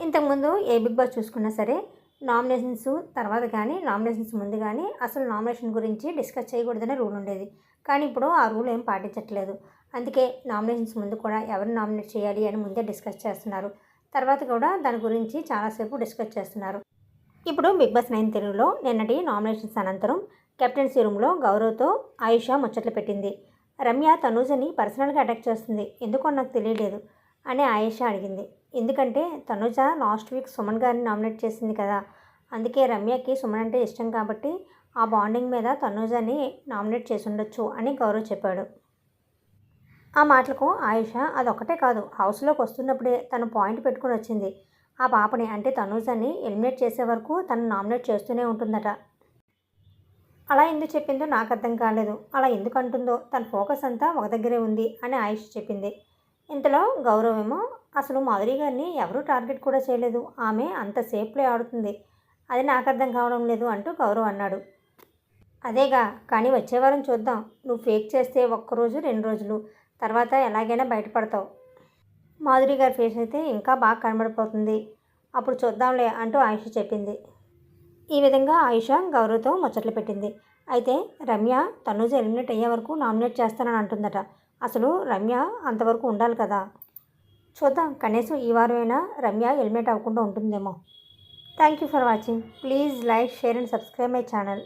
ఇంతకుముందు a big boss చూసుకున్నా సరే నామినేషన్స్ తర్వాత కానీ నామినేషన్స్ ముందు కానీ అసలు నామినేషన్ గురించి డిస్కస్ చేయకూడదనే రూల్ ఉండేది. కానీ ఇప్పుడు ఆ రూల్ ఏం పాటించట్లేదు. అందుకే నామినేషన్స్ ముందు కూడా ఎవరిని నామినేట్ చేయాలి అని ముందే డిస్కస్ చేస్తున్నారు. తర్వాత కూడా దాని గురించి చాలాసేపు డిస్కస్ చేస్తున్నారు. ఇప్పుడు బిగ్ బాస్ నైన్ తెలుగులో నిన్నటి నామినేషన్స్ అనంతరం కెప్టెన్సీ రూమ్లో గౌరవ్తో ఆయుష ముచ్చట్లు పెట్టింది. రమ్య తనూజని పర్సనల్గా అటాక్ చేస్తుంది. ఎందుకో నాకు తెలియలేదు. అని ఆయేష అడిగింది. ఎందుకంటే తనుజ లాస్ట్ వీక్ సుమన్ గారిని నామినేట్ చేసింది కదా. అందుకే రమ్యకి సుమన్ అంటే ఇష్టం కాబట్టి ఆ బాండింగ్ మీద తనుజని నామినేట్ చేసి ఉండొచ్చు అని గౌరవ్ చెప్పాడు. ఆ మాటలకు ఆయుష అదొక్కటే కాదు హౌస్లోకి వస్తున్నప్పుడే తను పాయింట్ పెట్టుకుని వచ్చింది. ఆ పాపని అంటే తనూజని ఎలిమినేట్ చేసే వరకు తను నామినేట్ చేస్తూనే ఉంటుందట. అలా ఎందుకు చెప్పిందో నాకు అర్థం కాలేదు. అలా ఎందుకు అంటుందో తన ఫోకస్ అంతా ఒక దగ్గరే ఉంది అని ఆయుష్ చెప్పింది. ఇంతలో గౌరవేమో అసలు మాధురి గారిని ఎవరూ టార్గెట్ కూడా చేయలేదు. ఆమె అంత సేఫ్లే ఆడుతుంది. అది నాకు అర్థం కావడం లేదు అంటూ గౌరవ్ అన్నాడు. అదేగా కానీ వచ్చే వారం చూద్దాం. నువ్వు ఫేక్ చేస్తే ఒక్కరోజు రెండు రోజులు. తర్వాత ఎలాగైనా బయటపడతావు. మాధురి గారి ఫేస్ అయితే ఇంకా బాగా కనబడిపోతుంది. అప్పుడు చూద్దాంలే అంటూ ఆయుష చెప్పింది. ఈ విధంగా ఆయుష గౌరవ్తో ముచ్చట్లు పెట్టింది. అయితే రమ్య తనుజ ఎలిమినేట్ అయ్యే వరకు నామినేట్ చేస్తానని అంటుందట. అసలు రమ్య అంతవరకు ఉండాలి కదా? చూద్దాం. కనీసం ఈ వారమైనా రమ్య హెల్మెట్ అవ్వకుండా ఉంటుందేమో. Thank you for watching. Please like share and subscribe my channel.